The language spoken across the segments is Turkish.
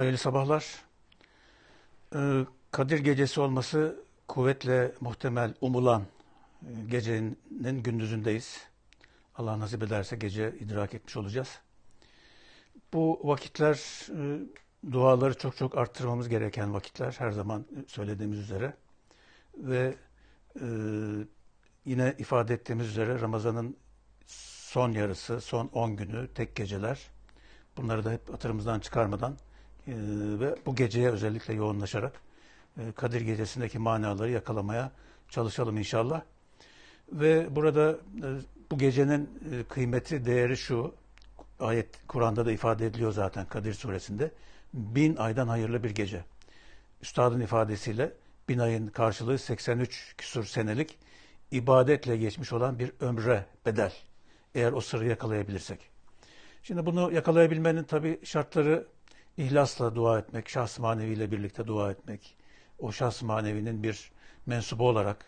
Hayırlı sabahlar. Ee, Kadir Gecesi olması kuvvetle muhtemel umulan e, gecenin gündüzündeyiz. Allah nasip ederse gece idrak etmiş olacağız. Bu vakitler e, duaları çok çok arttırmamız gereken vakitler her zaman söylediğimiz üzere ve e, yine ifade ettiğimiz üzere Ramazan'ın son yarısı, son 10 günü, tek geceler bunları da hep hatırımızdan çıkarmadan e, ve bu geceye özellikle yoğunlaşarak e, Kadir Gecesi'ndeki manaları yakalamaya çalışalım inşallah. Ve burada e, bu gecenin e, kıymeti, değeri şu, ayet Kur'an'da da ifade ediliyor zaten Kadir Suresinde. Bin aydan hayırlı bir gece. Üstadın ifadesiyle bin ayın karşılığı 83 küsur senelik ibadetle geçmiş olan bir ömre bedel. Eğer o sırrı yakalayabilirsek. Şimdi bunu yakalayabilmenin tabi şartları ihlasla dua etmek, şahs manevi ile birlikte dua etmek, o şahs manevinin bir mensubu olarak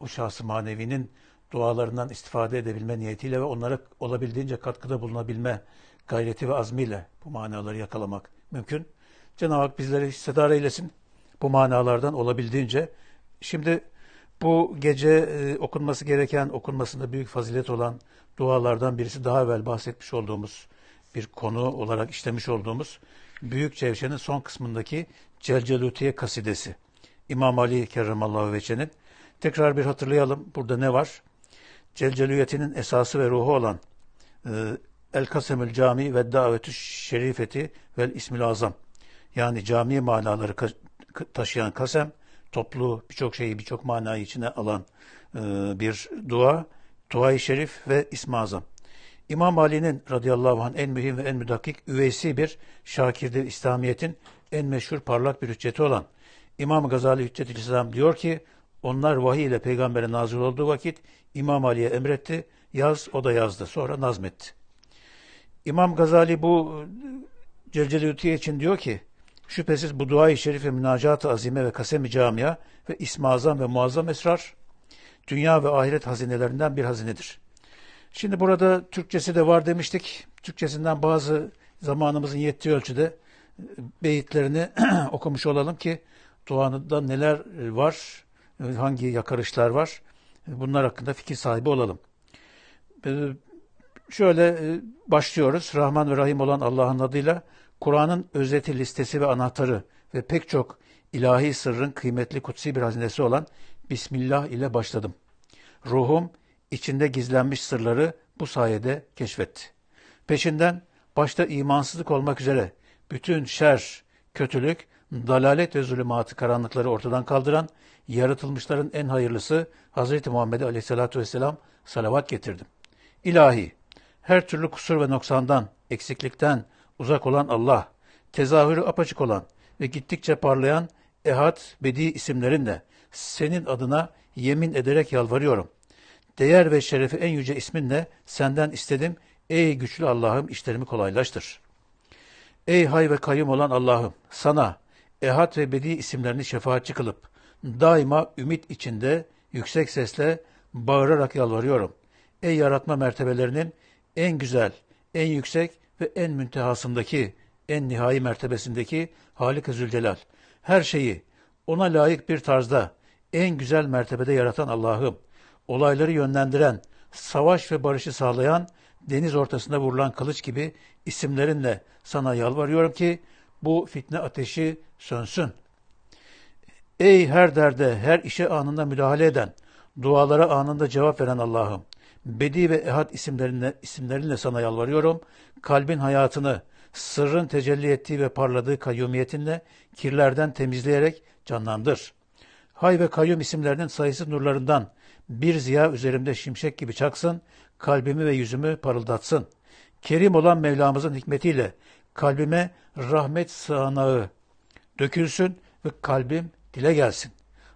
o şahs manevinin dualarından istifade edebilme niyetiyle ve onlara olabildiğince katkıda bulunabilme gayreti ve azmiyle bu manaları yakalamak mümkün. Cenab-ı Hak bizleri hissedar eylesin bu manalardan olabildiğince. Şimdi bu gece e, okunması gereken, okunmasında büyük fazilet olan dualardan birisi daha evvel bahsetmiş olduğumuz bir konu olarak işlemiş olduğumuz Büyük Cevşen'in son kısmındaki Celcelutiye kasidesi. İmam Ali Kerramallahu Veçe'nin. Tekrar bir hatırlayalım. Burada ne var? Celceliyetinin esası ve ruhu olan e, El Kasemül Cami ve Davetü Şerifeti vel İsmil Azam. Yani cami manaları taşıyan kasem, toplu birçok şeyi birçok manayı içine alan e, bir dua, dua-i şerif ve İsmi Azam. İmam Ali'nin radıyallahu anh en mühim ve en müdakik üveysi bir şakirdir İslamiyet'in en meşhur parlak bir hücceti olan İmam Gazali Hüccetül İslam diyor ki onlar vahiy ile peygambere nazil olduğu vakit İmam Ali'ye emretti. Yaz o da yazdı. Sonra nazmetti. İmam Gazali bu Celceli için diyor ki şüphesiz bu dua-i şerife münacat-ı azime ve kasem-i camia ve ismi azam ve muazzam esrar dünya ve ahiret hazinelerinden bir hazinedir. Şimdi burada Türkçesi de var demiştik. Türkçesinden bazı zamanımızın yettiği ölçüde e, beyitlerini okumuş olalım ki duanında neler var, e, hangi yakarışlar var e, bunlar hakkında fikir sahibi olalım. Şöyle başlıyoruz. Rahman ve Rahim olan Allah'ın adıyla Kur'an'ın özeti, listesi ve anahtarı ve pek çok ilahi sırrın kıymetli kutsi bir hazinesi olan Bismillah ile başladım. Ruhum içinde gizlenmiş sırları bu sayede keşfetti. Peşinden başta imansızlık olmak üzere bütün şer, kötülük, dalalet ve zulümatı karanlıkları ortadan kaldıran yaratılmışların en hayırlısı Hz. Muhammed Aleyhisselatü Vesselam salavat getirdim. İlahi, her türlü kusur ve noksandan, eksiklikten uzak olan Allah, tezahürü apaçık olan ve gittikçe parlayan Ehad Bedi isimlerinle senin adına yemin ederek yalvarıyorum değer ve şerefi en yüce isminle senden istedim. Ey güçlü Allah'ım işlerimi kolaylaştır. Ey hay ve kayyum olan Allah'ım sana ehad ve bedi isimlerini şefaatçi kılıp daima ümit içinde yüksek sesle bağırarak yalvarıyorum. Ey yaratma mertebelerinin en güzel, en yüksek ve en müntehasındaki, en nihai mertebesindeki Halik-i Zülcelal. Her şeyi ona layık bir tarzda en güzel mertebede yaratan Allah'ım olayları yönlendiren, savaş ve barışı sağlayan, deniz ortasında vurulan kılıç gibi isimlerinle sana yalvarıyorum ki bu fitne ateşi sönsün. Ey her derde, her işe anında müdahale eden, dualara anında cevap veren Allah'ım, Bedi ve Ehad isimlerinle, isimlerinle sana yalvarıyorum. Kalbin hayatını, sırrın tecelli ettiği ve parladığı kayyumiyetinle kirlerden temizleyerek canlandır. Hay ve kayyum isimlerinin sayısız nurlarından, bir ziya üzerimde şimşek gibi çaksın, kalbimi ve yüzümü parıldatsın. Kerim olan Mevlamızın hikmetiyle kalbime rahmet sığanağı dökülsün ve kalbim dile gelsin.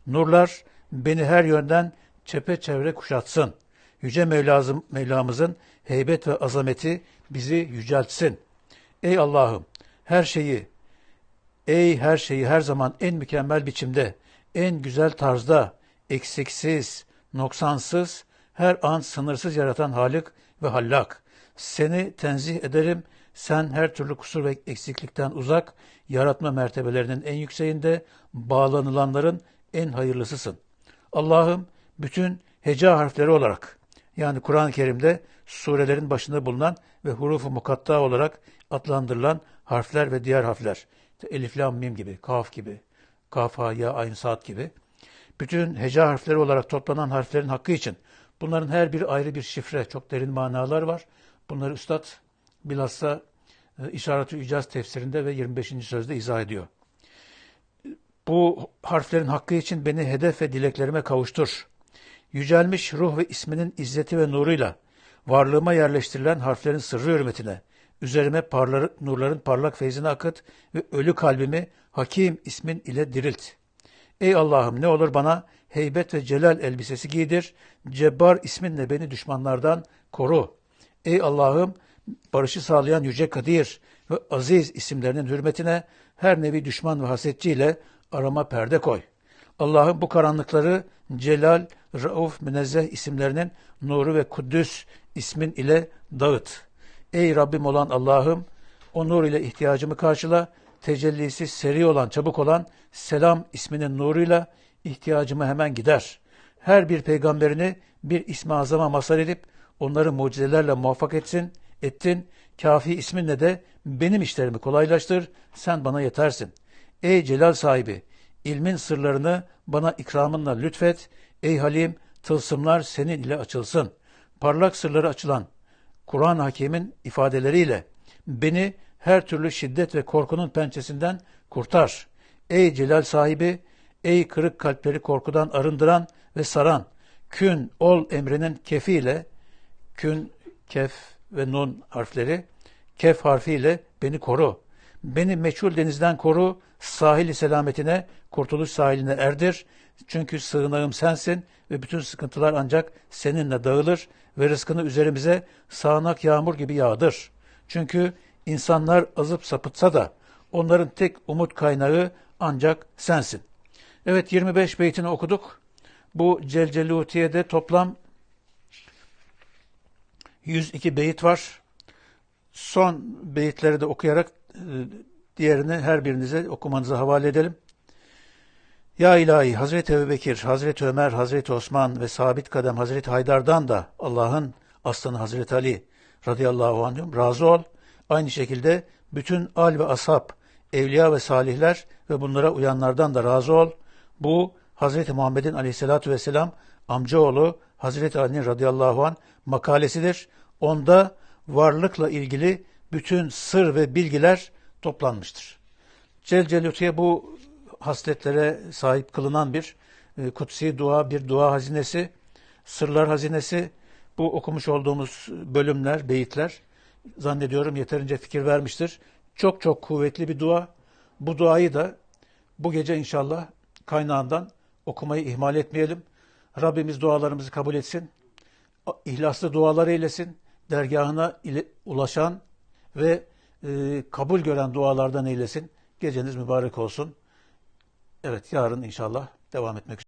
Nurlar beni her yönden çepeçevre kuşatsın. Yüce Mevlazım, Mevlamızın heybet ve azameti bizi yüceltsin. Ey Allah'ım her şeyi, ey her şeyi her zaman en mükemmel biçimde, en güzel tarzda, eksiksiz, noksansız, her an sınırsız yaratan Halik ve Hallak. Seni tenzih ederim, Sen her türlü kusur ve eksiklikten uzak, yaratma mertebelerinin en yükseğinde, bağlanılanların en hayırlısısın. Allah'ım bütün heca harfleri olarak yani Kur'an-ı Kerim'de surelerin başında bulunan ve hurufu mukatta olarak adlandırılan harfler ve diğer harfler. Elif, lam, mim gibi, kaf gibi, kaf, ha, ya, ayn, saat gibi. Bütün heca harfleri olarak toplanan harflerin hakkı için bunların her biri ayrı bir şifre, çok derin manalar var. Bunları Üstad bilhassa e, İşaret-ü İcaz tefsirinde ve 25. sözde izah ediyor. Bu harflerin hakkı için beni hedef ve dileklerime kavuştur. Yücelmiş ruh ve isminin izzeti ve nuruyla varlığıma yerleştirilen harflerin sırrı hürmetine, üzerime parları, nurların parlak feyzini akıt ve ölü kalbimi Hakim ismin ile dirilt. Ey Allah'ım ne olur bana heybet ve celal elbisesi giydir, Cebbar isminle beni düşmanlardan koru. Ey Allah'ım barışı sağlayan Yüce Kadir ve Aziz isimlerinin hürmetine her nevi düşman ve hasetçiyle arama perde koy. Allah'ım bu karanlıkları Celal, Rauf, Münezzeh isimlerinin nuru ve Kuddüs ismin ile dağıt. Ey Rabbim olan Allah'ım o nur ile ihtiyacımı karşıla, tecellisi seri olan, çabuk olan Selam isminin nuruyla ihtiyacımı hemen gider. Her bir peygamberini bir ismi azama masal edip onları mucizelerle muvaffak etsin, ettin. Kafi isminle de benim işlerimi kolaylaştır, sen bana yetersin. Ey Celal sahibi, ilmin sırlarını bana ikramınla lütfet. Ey Halim, tılsımlar senin ile açılsın. Parlak sırları açılan Kur'an-ı Hakim'in ifadeleriyle beni her türlü şiddet ve korkunun pençesinden kurtar. Ey Celal sahibi, ey kırık kalpleri korkudan arındıran ve saran, kün ol emrinin kefiyle, kün, kef ve nun harfleri, kef harfiyle beni koru. Beni meçhul denizden koru, sahili selametine, kurtuluş sahiline erdir. Çünkü sığınağım sensin ve bütün sıkıntılar ancak seninle dağılır ve rızkını üzerimize sağanak yağmur gibi yağdır. Çünkü insanlar azıp sapıtsa da onların tek umut kaynağı ancak sensin. Evet 25 beytini okuduk. Bu Celcelutiye'de toplam 102 beyit var. Son beyitleri de okuyarak e, diğerini her birinize okumanıza havale edelim. Ya ilahi Hazreti Ebubekir, Hazreti Ömer, Hazreti Osman ve sabit kadem Hazreti Haydar'dan da Allah'ın aslanı Hazreti Ali radıyallahu anhüm razı ol. Aynı şekilde bütün al ve ashab, evliya ve salihler ve bunlara uyanlardan da razı ol. Bu Hazreti Muhammed'in aleyhissalatu vesselam amcaoğlu Hazreti Ali'nin radıyallahu an makalesidir. Onda varlıkla ilgili bütün sır ve bilgiler toplanmıştır. Celcelutiye bu hasletlere sahip kılınan bir e, kutsi dua, bir dua hazinesi, sırlar hazinesi. Bu okumuş olduğumuz bölümler, beyitler zannediyorum yeterince fikir vermiştir. Çok çok kuvvetli bir dua. Bu duayı da bu gece inşallah kaynağından okumayı ihmal etmeyelim. Rabbimiz dualarımızı kabul etsin. İhlaslı dualar eylesin. Dergahına ile, ulaşan ve e, kabul gören dualardan eylesin. Geceniz mübarek olsun. Evet yarın inşallah devam etmek üzere.